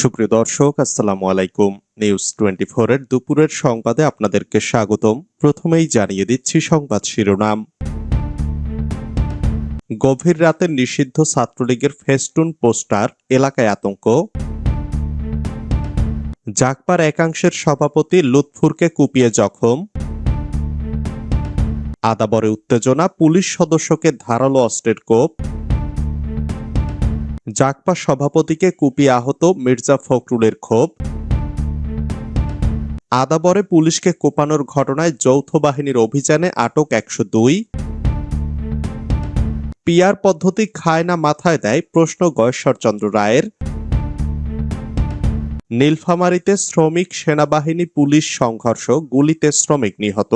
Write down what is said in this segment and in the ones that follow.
সুপ্রিয় দর্শক, আসসালামু আলাইকুম। নিউজ টোয়েন্টি এর দুপুরের সংবাদে আপনাদেরকে স্বাগতম। প্রথমেই জানিয়ে দিচ্ছি সংবাদ শিরোনাম। গভীর রাতে নিষিদ্ধ ছাত্রলীগের ফেস্টুন পোস্টার, এলাকায় আতঙ্ক। জাকপার একাংশের সভাপতি লুৎফুরকে কুপিয়ে জখম। আদাবরে উত্তেজনা, পুলিশ সদস্যকে ধারালো অস্ত্রের কোপ। জাকপা সভাপতিকে কুপিয়ে আহত মির্জা ফখরুলের ক্ষোভ। আদাবরে পুলিশকে কোপানোর ঘটনায় যৌথ বাহিনীর অভিযানে আটক একশো দুই। পিয়ার পদ্ধতি খায় না মাথায় দেয় প্রশ্ন গয়েশ্বরচন্দ্র রায়ের। নীলফামারীতে শ্রমিক সেনাবাহিনী পুলিশ সংঘর্ষ, গুলিতে শ্রমিক নিহত।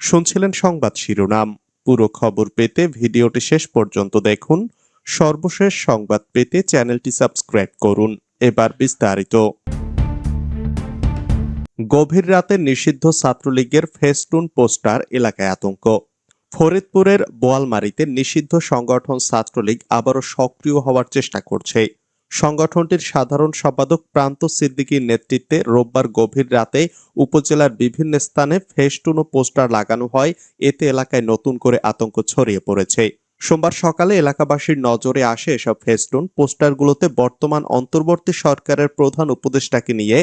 শুনছিলেন সংবাদ শিরোনাম। পুরো খবর পেতে ভিডিওটি শেষ পর্যন্ত দেখুন। সর্বশেষ সংবাদ পেতে চ্যানেলটি সাবস্ক্রাইব করুন। এবার বিস্তারিত। গভীর রাতে নিষিদ্ধ ছাত্রলীগের ফেস্টুন পোস্টার এলাকায় আতঙ্ক। ফরিদপুরের বোয়ালমারিতে নিষিদ্ধ সংগঠন ছাত্রলীগ আবারও সক্রিয় হওয়ার চেষ্টা করছে। সংগঠনটির সাধারণ সম্পাদক প্রান্ত সিদ্দিকীর নেতৃত্বে রোববার গভীর রাতে উপজেলার বিভিন্ন স্থানে ফেস্টুন ও পোস্টার লাগানো হয়। এতে এলাকায় নতুন করে আতঙ্ক ছড়িয়ে পড়েছে। সোমবার সকালে এলাকাবাসীর নজরে আসে এসব ফেস্টুন। পোস্টারগুলোতে বর্তমান অন্তর্বর্তী সরকারের প্রধান উপদেষ্টাকে নিয়ে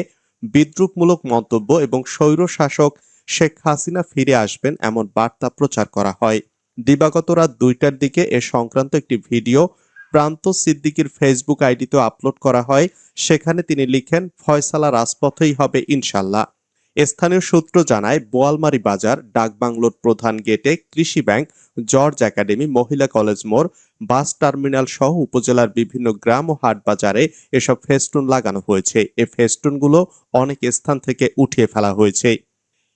বিদ্রুপমূলক মন্তব্য এবং স্বৈর শাসক শেখ হাসিনা ফিরে আসবেন এমন বার্তা প্রচার করা হয়। দিবাগত রাত দুইটার দিকে এ সংক্রান্ত একটি ভিডিও প্রান্ত সিদ্দিকির ফেসবুক আইডিতে আপলোড করা হয়। সেখানে তিনি লিখেন, ফয়সালা রাজপথেই হবে ইনশাল্লাহ। স্থানীয় সূত্র জানায়, বোয়ালমারি বাজার, ডাকবাংলোর প্রধান গেটে কৃষি ব্যাংক, জর্জ একাডেমি, মহিলা কলেজ মোড়, বাস টার্মিনাল সহ উপজেলার বিভিন্ন গ্রাম ও হাট বাজারে এসব ফেস্টুন লাগানো হয়েছে। এ ফেস্টুনগুলো অনেক স্থান থেকে উঠিয়ে ফেলা হয়েছে।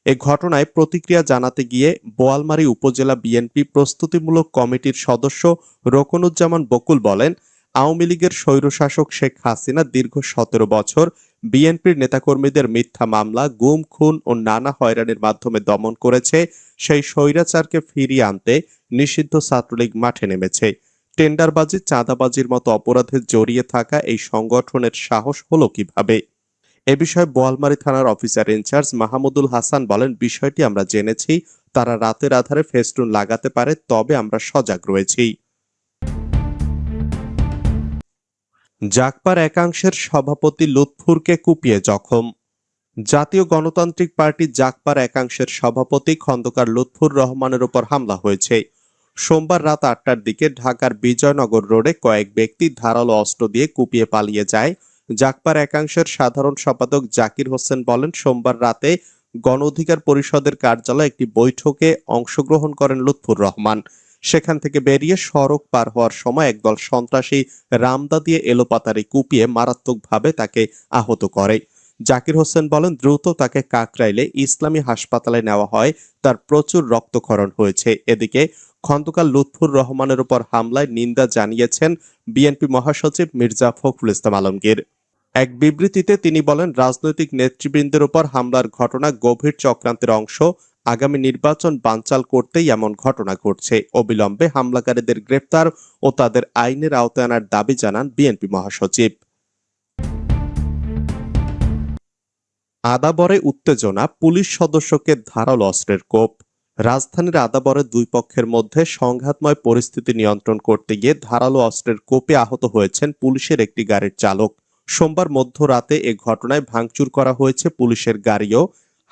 এ ঘটনায় প্রতিক্রিয়া জানাতে গিয়ে বোয়ালমারী উপজেলা বিএনপি প্রস্তুতিমূলক কমিটির সদস্য রকনুজ্জামান বকুল বলেন, আওয়ামী লীগের স্বৈরশাসক শেখ হাসিনা দীর্ঘ সতেরো বছর বিএনপির নেতাকর্মীদের মিথ্যা মামলা, গুম, খুন ও নানা হয়রানির মাধ্যমে দমন করেছে। সেই স্বৈরাচারকে ফিরিয়ে আনতে নিষিদ্ধ ছাত্রলীগ মাঠে নেমেছে। টেন্ডারবাজি, চাঁদাবাজির মতো অপরাধে জড়িয়ে থাকা এই সংগঠনের সাহস হলো কীভাবে? এ বিষয়ে বোয়ালমারী থানার অফিসার ইনচার্জ মাহমুদুল হাসান বলেন, বিষয়টি আমরা জেনেছি, তারা রাতের আধারে ফেস্টুন লাগাতে পারে, তবে আমরা সজাগ রয়েছি। জাকপার একাংশের সভাপতি লুৎফুরকে কুপিয়ে জখম। জাতীয় গণতান্ত্রিক পার্টি জাকপার একাংশের সভাপতি খন্দকার লুৎফুর রহমানের উপর হামলা হয়েছে। সোমবার রাত আটটার দিকে ঢাকার বিজয়নগর রোডে কয়েক ব্যক্তি ধারালো অস্ত্র দিয়ে কুপিয়ে পালিয়ে যায় জাকপার একাংশের সাধারণ সম্পাদক জাকির হোসেন বলেন, সোমবার রাতে গণ অধিকার পরিষদের কার্যালয়ে একটি বৈঠকে অংশগ্রহণ করেন লুৎফুর রহমান। সেখান থেকে বেরিয়ে সড়ক পার হওয়ার সময় একদল সন্ত্রাসী রামদা দিয়ে এলোপাতারি কুপিয়ে মারাত্মকভাবে তাকে আহত করে। জাকির হোসেন বলেন, দ্রুত তাকে কাকরাইলে ইসলামী হাসপাতালে নেওয়া হয়, তার প্রচুর রক্তক্ষরণ হয়েছে। এদিকে খন্দকার লুৎফুর রহমানের উপর হামলায় নিন্দা জানিয়েছেন বিএনপি মহাসচিব মির্জা ফখরুল ইসলাম আলমগীর। এক বিবৃতিতে তিনি বলেন, রাজনৈতিক নেতৃবৃন্দের উপর হামলার ঘটনা গভীর চক্রান্তের অংশ। আগামী নির্বাচন বানচাল করতেই এমন ঘটনা ঘটছে। অবিলম্বে হামলাকারীদের গ্রেপ্তার ও তাদের আইনের আওতায় আনার দাবি জানান বিএনপি মহাসচিব। আদাবরে উত্তেজনা, পুলিশ সদস্যকে ধারালো অস্ত্রের কোপ। রাজধানীর আদাবরে দুই পক্ষের মধ্যে সংঘাতময় পরিস্থিতি নিয়ন্ত্রণ করতে গিয়ে ধারালো অস্ত্রের কোপে আহত হয়েছেন পুলিশের একটি গাড়ির চালক। সোমবার মধ্যরাতে এ ঘটনায় ভাঙচুর করা হয়েছে পুলিশের গাড়িও।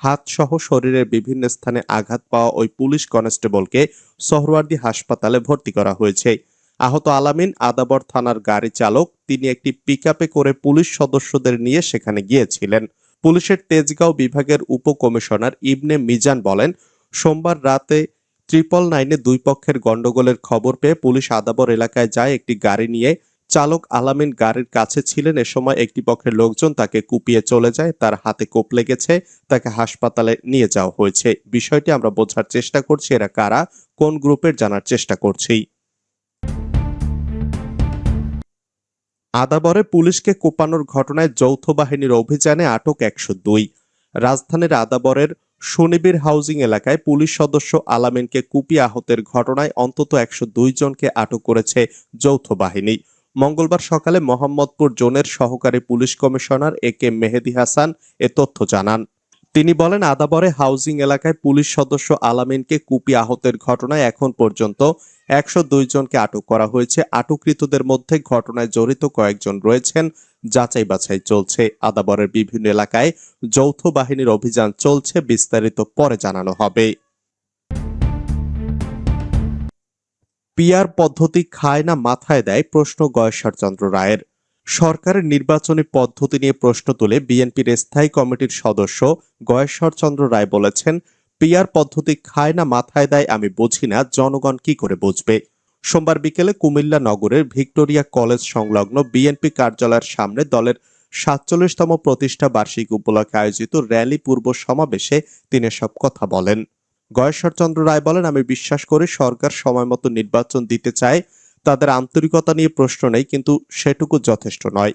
হাতসহ শরীরের বিভিন্ন স্থানে আঘাত পাওয়া ওই পুলিশ কনস্টেবলকে সোহরওয়ার্দী হাসপাতালে ভর্তি করা হয়েছে। আহত আলামিন আদাবর থানার গাড়ি চালক, তিনি একটি পিকআপে করে পুলিশ সদস্যদের নিয়ে সেখানে গিয়েছিলেন। পুলিশের তেজগাঁও বিভাগের উপকমিশনার ইবনে মিজান বলেন, সোমবার রাতে ট্রিপল নাইনে দুই পক্ষের গন্ডগোলের খবর পেয়ে পুলিশ আদাবর এলাকায় যায় একটি গাড়ি নিয়ে চালক আলামিন গাড়ির কাছে ছিলেন। এ সময় একটি পক্ষের লোকজন তাকে কুপিয়ে চলে যায়, তার হাতে কোপ লেগেছে, তাকে হাসপাতালে নিয়ে যাওয়া হয়েছে। বিষয়টি আমরা বোঝার চেষ্টা করছি, এরা কারা, কোন গ্রুপের জানার চেষ্টা করছি। আদাবরে পুলিশকে কোপানোর ঘটনায় যৌথ বাহিনীর অভিযানে আটক একশো দুই। রাজধানীর আদাবরের সুনিবির হাউজিং এলাকায় পুলিশ সদস্য আলামিনকে কুপিয়ে আহতের ঘটনায় অন্তত একশো দুই জনকে আটক করেছে যৌথ বাহিনী। মঙ্গলবার সকালে মোহাম্মদপুর জোনের সহকারী police commissioner A K Mehedi Hasan এ তথ্য জানান। তিনি বলেন, আদাবরে হাউজিং এলাকায় পুলিশ সদস্য আলামিনকে কুপি আহতের ঘটনায় এখন পর্যন্ত একশো দুই জনকে আটক করা হয়েছে। আটককৃতদের মধ্যে ঘটনায় জড়িত কয়েকজন রয়েছেন। যাচাই বাছাই চলছে। আদাবরের বিভিন্ন এলাকায় যৌথ বাহিনীর অভিযান চলছে। বিস্তারিত পরে জানানো হবে। পিয়ার পদ্ধতি খায় না মাথায় দেয় প্রশ্ন গয়েশ্বরচন্দ্র রায়ের। সরকারের নির্বাচনী পদ্ধতি নিয়ে প্রশ্ন তুলে বিএনপির স্থায়ী কমিটির সদস্য গয়েশ্বরচন্দ্র রায় বলেছেন পিয়ার পদ্ধতি খায় না মাথায় দেয় আমি বুঝি না, জনগণ কি করে বুঝবে? সোমবার বিকেলে কুমিল্লা নগরের ভিক্টোরিয়া কলেজ সংলগ্ন বিএনপি কার্যালয়ের সামনে দলের সাতচল্লিশতম প্রতিষ্ঠা বার্ষিকী উপলক্ষে আয়োজিত র্যালি পূর্ব সমাবেশে তিনি সব কথা বলেন। গয়েশ্বরচন্দ্র রায় বলেন, আমি বিশ্বাস করি সরকার সময় মতো নির্বাচন দিতে চায়। তাদের আন্তরিকতা নিয়ে প্রশ্ন নেই, কিন্তু সেটুকু যথেষ্ট নয়।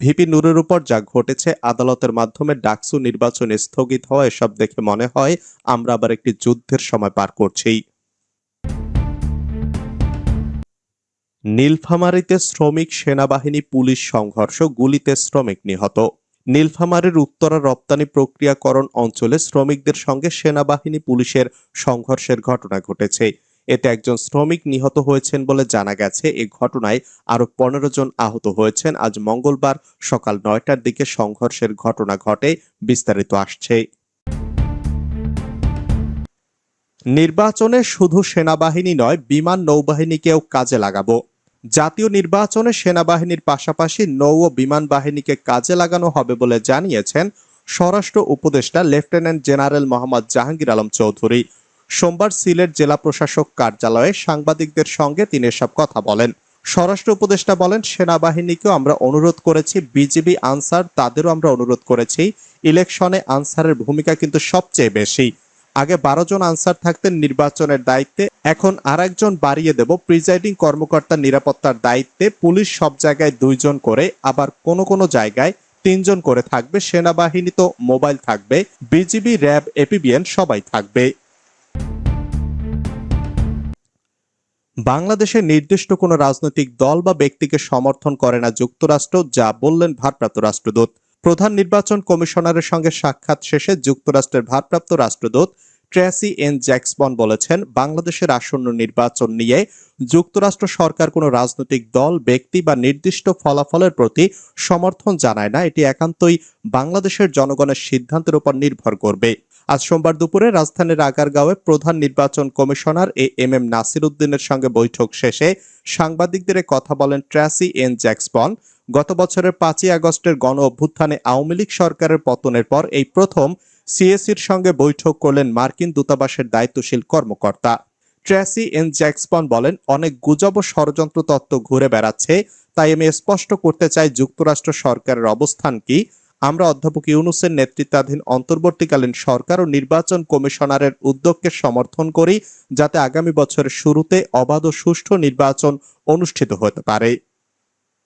ভিপি নূরের উপর যা ঘটেছে, আদালতের মাধ্যমে ডাকসু নির্বাচন স্থগিত হওয়া এসব দেখে মনে হয় আমরা আবার একটি যুদ্ধের সময় পার করছি। নীলফামারীতে শ্রমিক, সেনাবাহিনী, পুলিশ, সংঘর্ষ, গুলিতে শ্রমিক নিহত। নীলফামারীর উত্তরা রপ্তানি প্রক্রিয়াকরণ অঞ্চলে শ্রমিকদের সঙ্গে সেনাবাহিনী পুলিশের সংঘর্ষের ঘটনা ঘটেছে। এতে একজন শ্রমিক নিহত হয়েছেন বলে জানা গেছে। এ ঘটনায় আরও পনেরো জন আহত হয়েছেন। আজ মঙ্গলবার সকাল নয়টার দিকে সংঘর্ষের ঘটনা ঘটে, বিস্তারিত আসছে। নির্বাচনে শুধু সেনাবাহিনী নয়, বিমান নৌবাহিনীকেও কাজে লাগাবো। জাতীয় নির্বাচনে সেনাবাহিনীর পাশাপাশি নৌ ও বিমান বাহিনীকে কাজে লাগানো হবে বলে জানিয়েছেন স্বরাষ্ট্র উপদেষ্টা লেফটেন্যান্ট জেনারেল মোহাম্মদ জাহাঙ্গীর আলম চৌধুরী। সোমবার সিলেট জেলা প্রশাসক কার্যালয়ে সাংবাদিকদের সঙ্গে তিনি এসব কথা বলেন। স্বরাষ্ট্র উপদেষ্টা বলেন, সেনাবাহিনীকেও আমরা অনুরোধ করেছি, বিজিবি আনসার, তাদেরও আমরা অনুরোধ করেছি। ইলেকশনে আনসারের ভূমিকা কিন্তু সবচেয়ে বেশি। আগে বারো জন আনসার থাকতেন নির্বাচনের দায়িত্বে, এখন আর একজন বাড়িয়ে দেব প্রিজাইডিং কর্মকর্তার নিরাপত্তার দায়িত্বে। পুলিশ সব জায়গায় দুইজন করে, আবার কোনো কোনো জায়গায় তিনজন করে থাকবে। সেনাবাহিনী তো মোবাইল থাকবে, বিজিবি, র্যাব, এপিবিএন সবাই থাকবে। বাংলাদেশের নির্দিষ্ট কোনো রাজনৈতিক দল বা ব্যক্তিকে সমর্থন করে না যুক্তরাষ্ট্র, যা বললেন ভারপ্রাপ্ত রাষ্ট্রদূত। প্রধান নির্বাচন কমিশনারের সঙ্গে সাক্ষাৎ শেষে যুক্তরাষ্ট্রের ভারপ্রাপ্ত রাষ্ট্রদূত ট্রেসি এন জ্যাকসবন বলেছেন বাংলাদেশের আসন্ন নির্বাচন নিয়ে যুক্তরাষ্ট্র সরকার কোনো রাজনৈতিক দল, ব্যক্তি বা নির্দিষ্ট ফলাফলের প্রতি সমর্থন জানায় না। এটি একান্তই বাংলাদেশের জনগণের সিদ্ধান্তের উপর নির্ভর করবে। আজ সোমবার দুপুরে রাজধানীর আগারগাঁওয়ে প্রধান নির্বাচন commissioner A M M Nasir উদ্দিনের সঙ্গে বৈঠক শেষে সাংবাদিকদের কথা বলেন ট্র্যাসি এন জ্যাক্সবন গত বছরের পাঁচই আগস্টের গণ অভ্যুত্থানে আওয়ামী লীগ সরকারের পতনের পর এই প্রথম সিএসির সঙ্গে বৈঠক করলেন মার্কিন দূতাবাসের দায়িত্বশীল কর্মকর্তা। ট্র্যাসি এন জ্যাকসপন বলেন, অনেক গুজব ও ষড়যন্ত্র তত্ত্ব ঘুরে বেড়াচ্ছে, তাই আমি স্পষ্ট করতে চাই যুক্তরাষ্ট্র সরকারের অবস্থান কি। আমরা অধ্যাপক ইউনুসের নেতৃত্বাধীন অন্তর্বর্তীকালীন সরকার ও নির্বাচন কমিশনারের উদ্যোগকে সমর্থন করি, যাতে আগামী বছরের শুরুতে অবাধ ও সুষ্ঠু নির্বাচন অনুষ্ঠিত হতে পারে।